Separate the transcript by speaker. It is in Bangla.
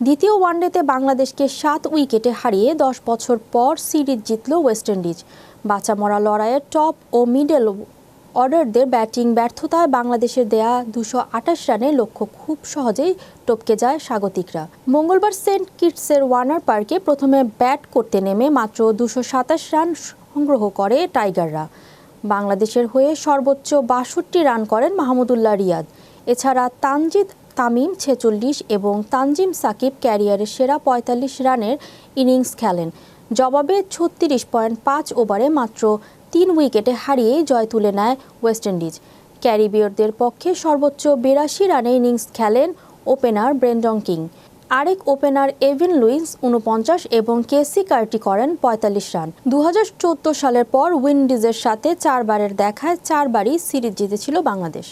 Speaker 1: দ্বিতীয় ওয়ানডেতে বাংলাদেশকে সাত উইকেটে হারিয়ে দশ বছর পর সিরিজ জিতল ওয়েস্ট ইন্ডিজ। বাঁচা মরা লড়াইয়ের টপ ও মিডল অর্ডারদের ব্যাটিং ব্যর্থতায় বাংলাদেশের দেয়া দুশো আঠাশ রানের লক্ষ্য খুব সহজেই টপকে যায় স্বাগতিকরা। মঙ্গলবার সেন্ট কিটসের ওয়ার্নার পার্কে প্রথমে ব্যাট করতে নেমে মাত্র দুশো সাতাশ রান সংগ্রহ করে টাইগাররা। বাংলাদেশের হয়ে সর্বোচ্চ বাষট্টি রান করেন মাহমুদুল্লাহ রিয়াদ। এছাড়া তানজিদ তামিম ছেচল্লিশ এবং তানজিম সাকিব ক্যারিয়ারের সেরা পঁয়তাল্লিশ রানের ইনিংস খেলেন। জবাবে ছত্রিশ পয়েন্ট পাঁচ ওভারে মাত্র তিন উইকেটে হারিয়েই জয় তুলে নেয় ওয়েস্ট ইন্ডিজ। ক্যারিবীয়রদের পক্ষে সর্বোচ্চ বিরাশি রানে ইনিংস খেলেন ওপেনার ব্রেন্ডন কিং। আরেক ওপেনার এভিন লুইস উনপঞ্চাশ এবং কেসি কার্টি করেন পঁয়তাল্লিশ রান। দু হাজার চোদ্দ সালের পর উইন্ডিজের সাথে চারবারের দেখায় চারবারই সিরিজ জিতেছিল বাংলাদেশ।